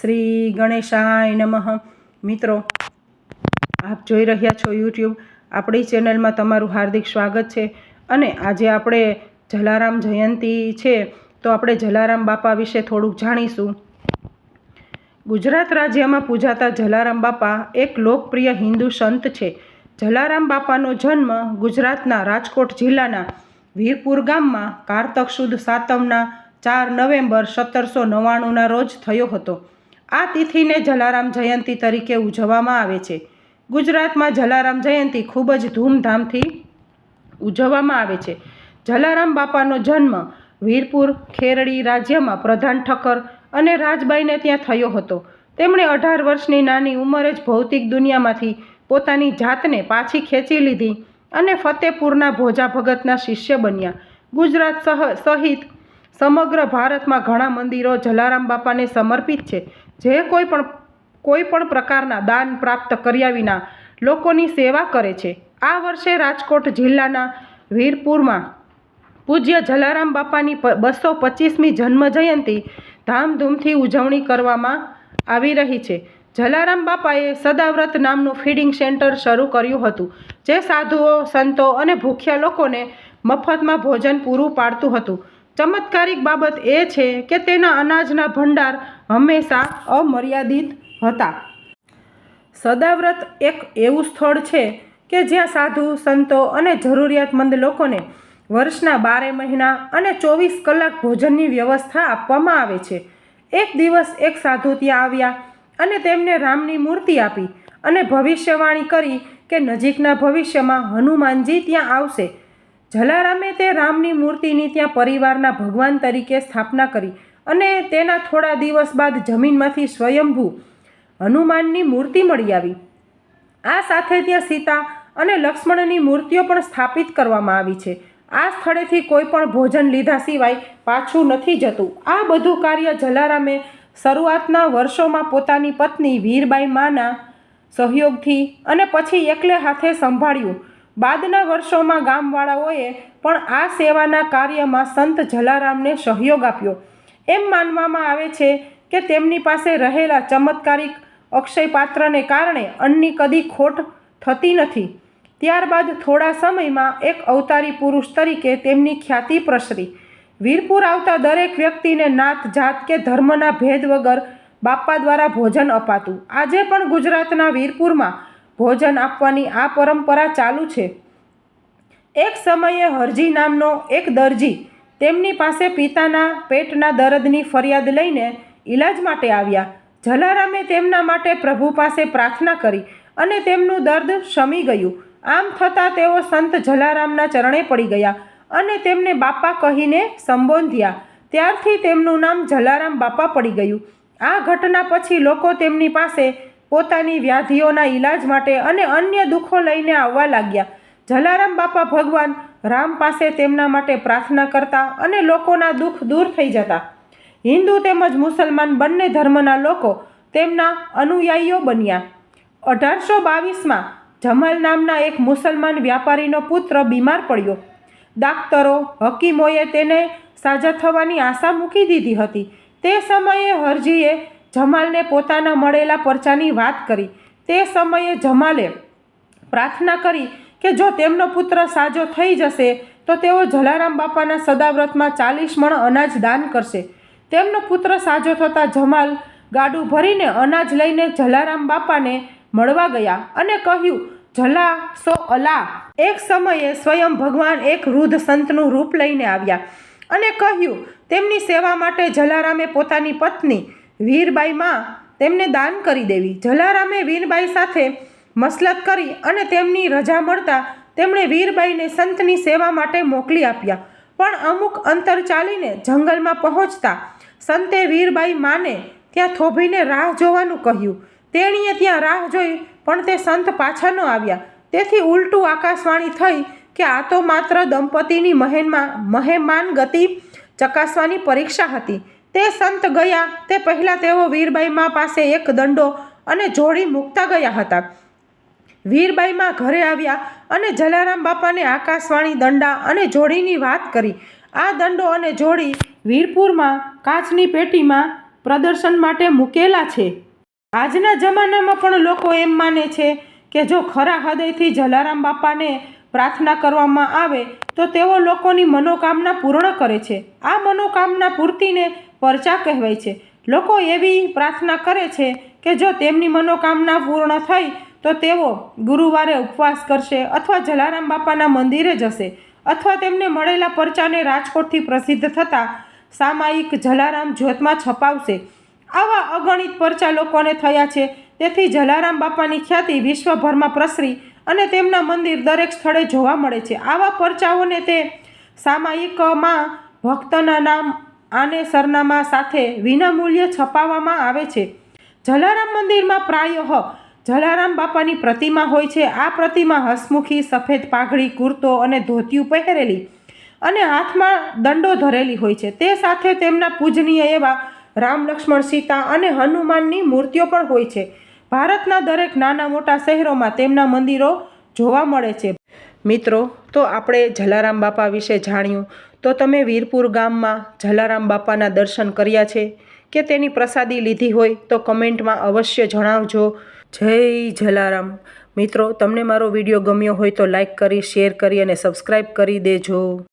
શ્રી ગણેશાય નમઃ. મિત્રો, આપ જોઈ રહ્યા છો યુટ્યુબ. આપણી ચેનલમાં તમારું હાર્દિક સ્વાગત છે. અને આજે આપણે જલારામ જયંતી છે, તો આપણે જલારામ બાપા વિશે થોડુંક જાણીશું. ગુજરાત રાજ્યમાં પૂજાતા જલારામ બાપા એક લોકપ્રિય હિન્દુ સંત છે. જલારામ બાપાનો જન્મ ગુજરાતના રાજકોટ જિલ્લાના વીરપુર ગામમાં કારતક સુદ સાતમના ચાર નવેમ્બર સત્તરસો નવ્વાણુંના રોજ થયો હતો. આ તિથિને જલારામ જયંતી તરીકે ઉજવવામાં આવે છે. ગુજરાતમાં જલારામ જયંતી ખૂબ જ ધૂમધામથી ઉજવવામાં આવે છે. જલારામ બાપાનો જન્મ વીરપુર, ખેરડી રાજ્યમાં પ્રધાન ઠક્કર અને રાજબાઈને ત્યાં થયો હતો. તેમણે અઢાર વર્ષની નાની ઉંમરે જ ભૌતિક દુનિયામાંથી પોતાની જાતને પાછી ખેંચી લીધી અને ફતેપુરના ભોજા ભગતના શિષ્ય બન્યા. ગુજરાત સહ, સહિત સમગ્ર ભારતમાં ઘણા મંદિરો જલારામ બાપાને સમર્પિત છે. જે કોઈ પણ કોઈ પણ પ્રકારના દાન પ્રાપ્ત કર્યા વિના લોકોની સેવા કરે છે. આ વર્ષે રાજકોટ જિલ્લાના વીરપુરમાં પૂજ્ય જલારામ બાપાની બસો પચીસમી જન્મ જયંતિ ધામધૂમથી ઉજવણી કરવામાં આવી રહી છે. જલારામ બાપાએ સદાવ્રત નામનું ફીડિંગ સેન્ટર શરૂ કર્યું હતું, જે સાધુઓ, સંતો અને ભૂખ્યા લોકોને મફતમાં ભોજન પૂરું પાડતું હતું. ચમત્કારિક બાબત એ છે કે તેના અનાજના ભંડાર હંમેશા અમર્યાદિત હતા. સદાવ્રત એક એવું સ્થળ છે કે જ્યાં સાધુ, સંતો અને જરૂરિયાતમંદ લોકોને વર્ષના બારે મહિના અને ચોવીસ કલાક ભોજનની વ્યવસ્થા આપવામાં આવે છે. એક દિવસ એક સાધુ ત્યાં આવ્યા અને તેમને રામની મૂર્તિ આપી અને ભવિષ્યવાણી કરી કે નજીકના ભવિષ્યમાં હનુમાનજી ત્યાં આવશે. જલારામે તે રામની મૂર્તિની ત્યાં પરિવારના ભગવાન તરીકે સ્થાપના કરી અને તેના થોડા દિવસ બાદ જમીનમાંથી સ્વયંભૂ હનુમાનની મૂર્તિ મળી આવી. આ સાથે ત્યાં સીતા અને લક્ષ્મણની મૂર્તિઓ પણ સ્થાપિત કરવામાં આવી છે. આ સ્થળેથી કોઈ પણ ભોજન લીધા સિવાય પાછું નથી જતું. આ બધું કાર્ય જલારામે શરૂઆતના વર્ષોમાં પોતાની પત્ની વીરબાઈ માના સહયોગથી અને પછી એકલે હાથે સંભાળ્યું. બાદના વર્ષોમાં ગામવાળાઓએ પણ આ સેવાના કાર્યમાં સંત જલારામને સહયોગ આપ્યો. એમ માનવામાં આવે છે કે તેમની પાસે રહેલા ચમત્કારિક અક્ષય પાત્રને કારણે અન્ની કદી ખોટ થતી નથી. ત્યારબાદ થોડા સમયમાં એક અવતારી પુરુષ તરીકે તેમની ખ્યાતિ પ્રસરી. વીરપુર આવતા દરેક વ્યક્તિને નાત જાત કે ધર્મના ભેદ વગર બાપા દ્વારા ભોજન અપાતું. આજે પણ ગુજરાતના વીરપુરમાં ભોજન આપવાની આ પરંપરા ચાલુ છે. એક સમયે હરજી નામનો એક દરજી તેમની પાસે પિતાના પેટના દર્દની ફરિયાદ લઈને ઈલાજ માટે આવ્યા. જલારામે તેમના માટે પ્રભુ પાસે પ્રાર્થના કરી અને તેમનું દર્દ શમી ગયું. આમ થતાં તેઓ સંત જલારામના ચરણે પડી ગયા અને તેમને બાપા કહીને સંબોધ્યા. ત્યારથી તેમનું નામ જલારામ બાપા પડી ગયું. આ ઘટના પછી લોકો તેમની પાસે પોતાની વ્યાધિઓના ઈલાજ માટે અને અન્ય દુઃખો લઈને આવવા લાગ્યા. જલારામ બાપા ભગવાન રામ પાસે તેમના માટે પ્રાર્થના કરતા અને લોકોના દુઃખ દૂર થઈ જતા. હિન્દુ તેમજ મુસલમાન બંને ધર્મના લોકો તેમના અનુયાયીઓ બન્યા. અઢારસો બાવીસમાં જમાલ નામના એક મુસલમાન વ્યાપારીનો પુત્ર બીમાર પડ્યો. ડાક્ટરો, હકીમોએ તેને સાજા થવાની આશા મૂકી દીધી હતી. તે સમયે હરજીએ જમાલને પોતાના મળેલા પરચાની વાત કરી. તે સમયે જમાલે પ્રાર્થના કરી કે જો તેમનો પુત્ર સાજો થઈ જશે, તો તેઓ જલારામ બાપાના સદાવ્રતમાં ચાલીસ મણ અનાજ દાન કરશે. તેમનો પુત્ર સાજો થતાં જમાલ ગાડું ભરીને અનાજ લઈને જલારામ બાપાને મળવા ગયા અને કહ્યું, જલા સો અલા. એક સમયે સ્વયં ભગવાન એક વૃદ્ધ સંતનું રૂપ લઈને આવ્યા અને કહ્યું, તેમની સેવા માટે જલારામે પોતાની પત્ની વીરબાઈમાં તેમને દાન કરી દેવી. જલારામે વીરબાઈ સાથે મસલત કરી અને તેમની રજા મળતા તેમણે વીરબાઈને સંતની સેવા માટે મોકલી આપ્યા. પણ અમુક અંતર ચાલીને જંગલમાં પહોંચતા સંતે વીરબાઈ માને ત્યાં થોભીને રાહ જોવાનું કહ્યું. તેણીએ ત્યાં રાહ જોઈ, પણ તે સંત પાછા ન આવ્યા. તેથી ઉલટું આકાશવાણી થઈ કે આ તો માત્ર દંપતીની મહેનમાં મહેમાન ગતિ ચકાસવાની પરીક્ષા હતી. તે સંત ગયા. તે પહેલાં તેઓ વીરબાઈમાં પાસે એક દંડો અને જોડી મૂકતા ગયા હતા. વીરબાઈમાં ઘરે આવ્યા અને જલારામ બાપાને આકાશવાણી દંડા અને જોડીની વાત કરી. આ દંડો અને જોડી વીરપુરમાં કાચની પેટીમાં પ્રદર્શન માટે મૂકેલા છે. આજના જમાનામાં પણ લોકો એમ માને છે કે જો ખરા હૃદયથી જલારામ બાપાને પ્રાર્થના કરવામાં આવે, તો તેઓ લોકોની મનોકામના પૂર્ણ કરે છે. આ મનોકામના પૂર્તિને પરચા કહેવાય છે. લોકો એવી પ્રાર્થના કરે છે કે જો તેમની મનોકામના પૂર્ણ થઈ, તો તેઓ ગુરુવારે ઉપવાસ કરશે અથવા જલારામ બાપાના મંદિરે જશે અથવા તેમને મળેલા પરચાને રાજકોટથી પ્રસિદ્ધ થતા સામાયિક જલારામ જ્યોતમાં છપાવશે. આવા અગણિત પરચા લોકોને થયા છે. તેથી જલારામ બાપાની ખ્યાતિ વિશ્વભરમાં પ્રસરી અને તેમના મંદિર દરેક સ્થળે જોવા મળે છે. આવા પરચાઓને તે સામાયિકમાં ભક્તના નામ આને સરનામા સાથે વિનામૂલ્યે છપાવવામાં આવે છે. જલારામ મંદિરમાં પ્રાયઃ જલારામ બાપાની પ્રતિમા હોય છે. આ પ્રતિમા હસમુખી, સફેદ પાઘડી, કુર્તો અને ધોતિયું પહેરેલી અને હાથમાં દંડો ધરેલી હોય છે. તે સાથે તેમના પૂજનીય એવા રામ, લક્ષ્મણ, સીતા અને હનુમાનની મૂર્તિઓ પણ હોય છે. ભારતના દરેક નાના મોટા શહેરોમાં તેમના મંદિરો જોવા મળે છે. મિત્રો, તો આપણે જલારામ બાપા વિશે જાણ્યું. તો તમે વીરપુર ગામમાં જલારામ બાપાના દર્શન કર્યા છે કે તેની પ્રસાદી લીધી હોય તો કમેન્ટમાં અવશ્ય જણાવજો. જય જલારામ. મિત્રો, તમને મારો વીડિયો ગમ્યો હોય તો લાઈક કરી, શેર કરી અને સબસ્ક્રાઈબ કરી દેજો.